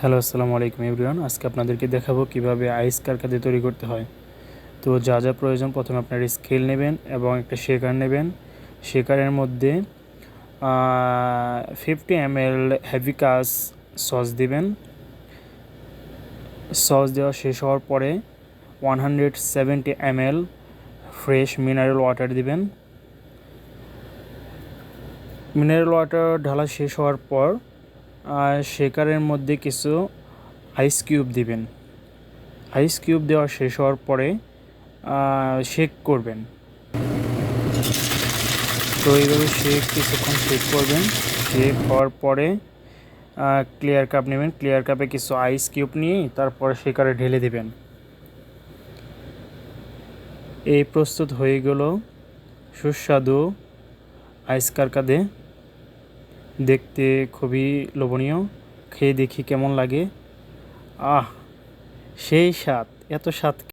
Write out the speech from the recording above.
Hello, আসসালামু আলাইকুম everyone. আজকে আপনাদেরকে দেখাবো কীভাবে আইস কারকাদি তৈরি করতে হয়। তো যা যা প্রয়োজন, প্রথমে আপনার স্কেল নেবেন এবং একটা শেকার নেবেন। শেকারের মধ্যে ফিফটি এম এল হ্যাভি কাস সস দিবেন। সস দেওয়া শেষ হওয়ার পরে one hundred seventy M L fresh mineral water দিবেন। মিনারেল ওয়াটার ঢালা শেষ হওয়ার পর শেকারের মধ্যে কিছু আইস কিউব দিবেন। আইস কিউব দেওয়া শেষ হওয়ার পরে শেক করবেন। তো এইভাবে শেক কিছুক্ষণ শেক করবেন। শেক হওয়ার পরে ক্লিয়ার কাপ নেবেন। ক্লিয়ার কাপে কিছু আইস কিউব নিয়ে তারপরে শেকারে ঢেলে দিবেন। এই প্রস্তুত হয়ে গেল সুস্বাদু আইস কারকাদে। দেখতে খুবই লোভনীয়। খেয়ে দেখি কেমন লাগে। আহ সেই স্বাদ এত স্বাদ